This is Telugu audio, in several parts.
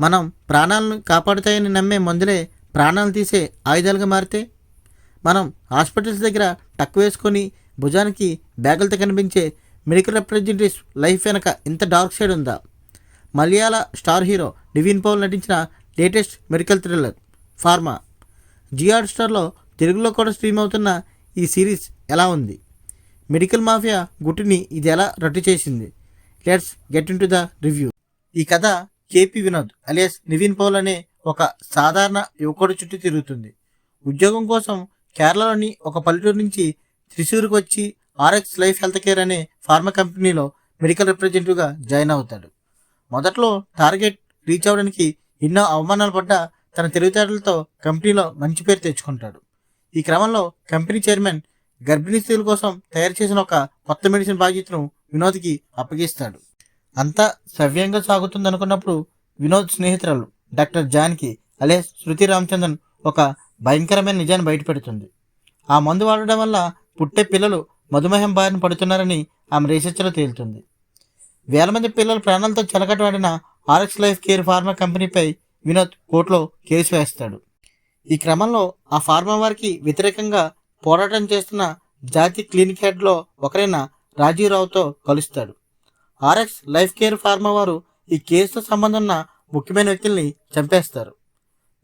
మనం ప్రాణాలను కాపాడుతాయని నమ్మే మందులే ప్రాణాలు తీసే ఆయుధాలుగా మారితే? మనం హాస్పిటల్స్ దగ్గర టక్ వేసుకొని భుజానికి బ్యాగులతో కనిపించే మెడికల్ రిప్రజెంటేటివ్స్ లైఫ్ వెనక ఇంత డార్క్ సైడ్ ఉందా? మలయాళ స్టార్ హీరో డివిన్ పౌల్ నటించిన లేటెస్ట్ మెడికల్ థ్రిల్లర్ ఫార్మా. జిఆర్ స్టార్లో తెలుగులో కూడా స్ట్రీమ్ అవుతున్న ఈ సిరీస్ ఎలా ఉంది? మెడికల్ మాఫియా గుట్టుని ఇది ఎలా రట్టు చేసింది? Let's get into the review. ఈ కథ K P Vinod alias Nivin Pauly అనే ఒక సాధారణ యువకుడు చుట్టూ తిరుగుతుంది. ఉద్యోగం కోసం కేరళలోని ఒక పల్లెటూరు నుంచి త్రిశూర్కి వచ్చి ఆర్ఎక్స్ లైఫ్ హెల్త్ కేర్ అనే ఫార్మా కంపెనీలో మెడికల్ రిప్రజెంటేటివ్గా జాయిన్ అవుతాడు. మొదట్లో టార్గెట్ రీచ్ అవ్వడానికి ఎన్నో అవమానాలు పడ్డ తన తెలివితేటలతో కంపెనీలో మంచి పేరు తెచ్చుకుంటాడు. ఈ క్రమంలో కంపెనీ చైర్మన్ గర్భిణీ స్త్రీల కోసం తయారు చేసిన ఒక కొత్త మెడిసిన్ బాధ్యతను వినోద్కి అప్పగిస్తాడు. అంతా సవ్యంగా సాగుతుందనుకున్నప్పుడు వినోద్ స్నేహితురాలు డాక్టర్ జాన్కి అలే శృతి రామచంద్రన్ ఒక భయంకరమైన నిజాన్ని బయటపెడుతుంది. ఆ మందు వాడడం వల్ల పుట్టే పిల్లలు మధుమేహం బారిన పడుతున్నారని ఆమె రీసెర్చ్లో తేలుతుంది. వేల మంది పిల్లల ప్రాణాలతో చెలకటవాడిన ఆర్ఎక్స్ లైఫ్ కేర్ ఫార్మా కంపెనీపై వినోద్ కోర్టులో కేసు వేస్తాడు. ఈ క్రమంలో ఆ ఫార్మా వారికి వ్యతిరేకంగా పోరాటం చేస్తున్న జాతి క్లినిక్ హెడ్లో ఒకరైన రాజీవ్రావుతో కలుస్తాడు. ఆర్ఎక్స్ లైఫ్ కేర్ ఫార్మా వారు ఈ కేసుతో సంబంధం ఉన్న ముఖ్యమైన వ్యక్తుల్ని చంపేస్తారు.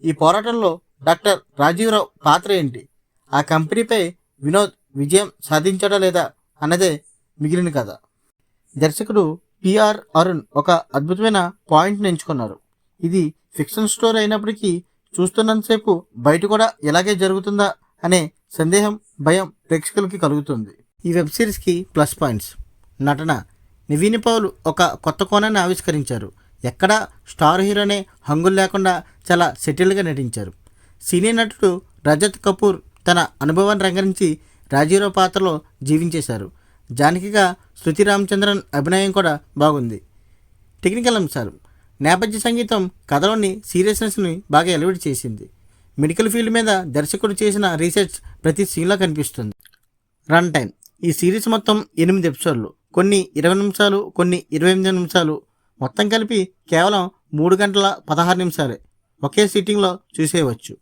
ఈ పోరాటంలో డాక్టర్ రాజీవ్రావు పాత్ర ఏంటి? ఆ కంపెనీపై వినోద్ విజయం సాధించడా లేదా అన్నదే మిగిలిన కథ. దర్శకుడు పిఆర్ అరుణ్ ఒక అద్భుతమైన పాయింట్ని ఎంచుకున్నారు. ఇది ఫిక్షన్ స్టోరీ అయినప్పటికీ చూస్తున్నంతసేపు బయట కూడా ఇలాగే జరుగుతుందా అనే సందేహం భయం ప్రేక్షకులకి కలుగుతుంది. ఈ వెబ్ సిరీస్కి ప్లస్ పాయింట్స్. నటన నివీని పౌల్ ఒక కొత్త కోణాన్ని ఆవిష్కరించారు. ఎక్కడా స్టార్ హీరోనే హంగులు లేకుండా చాలా సెటిల్గా నటించారు. సీనియర్ నటుడు రజత్ కపూర్ తన అనుభవాన్ని రంగరించి రాజీరావు పాత్రలో జీవించేశారు. జానకిగా శృతి రామచంద్రన్ అభినయం కూడా బాగుంది. టెక్నికల్ అంశాలు. నేపథ్య సంగీతం కథలోని సీరియస్నెస్ని బాగా ఎలివేట్ చేసింది. మెడికల్ ఫీల్డ్ మీద దర్శకుడు చేసిన రీసెర్చ్ ప్రతి సీన్లో కనిపిస్తుంది. రన్ టైం ఈ సిరీస్ మొత్తం ఎనిమిది ఎపిసోడ్లు. కొన్ని ఇరవై నిమిషాలు కొన్ని ఇరవై ఎనిమిది నిమిషాలు. మొత్తం కలిపి కేవలం మూడు గంటల పదహారు నిమిషాలే. ఒకే సిట్టింగ్లో చూసేయవచ్చు.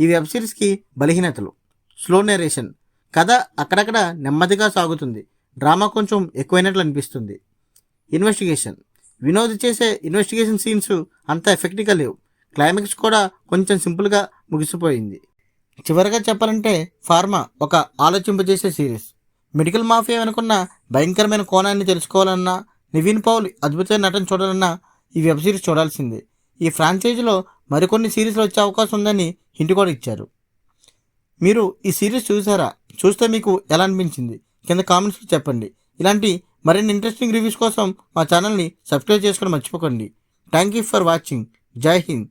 ఈ వెబ్ సిరీస్కి బలహీనతలు. స్లో నెరేషన్ కథ అక్కడక్కడ నెమ్మదిగా సాగుతుంది. డ్రామా కొంచెం ఎక్కువైనట్లు అనిపిస్తుంది. ఇన్వెస్టిగేషన్ వినోద్ చేసే ఇన్వెస్టిగేషన్ సీన్స్ అంత ఎఫెక్ట్గా లేవు. క్లైమాక్స్ కూడా కొంచెం సింపుల్గా ముగిసిపోయింది. చివరగా చెప్పాలంటే ఫార్మా ఒక ఆలోచింపజేసే సిరీస్ మెడికల్ మాఫియా వెనుకున్న భయంకరమైన కోణాన్ని తెలుసుకోవాలన్నా నివిన్ పౌల్ అద్భుతమైన నటన చూడాలన్నా ఈ వెబ్ సిరీస్ చూడాల్సిందే. ఈ ఫ్రాంచైజీలో మరికొన్ని సిరీస్లు వచ్చే అవకాశం ఉందని హింట్ కూడా ఇచ్చారు. మీరు ఈ సిరీస్ చూసారా? చూస్తే మీకు ఎలా అనిపించింది? కింద కామెంట్స్లో చెప్పండి. ఇలాంటి మరిన్ని ఇంట్రెస్టింగ్ రివ్యూస్ కోసం మా ఛానల్ని సబ్స్క్రైబ్ చేసుకోవడం మర్చిపోకండి. Thank you for watching. జై హింద్.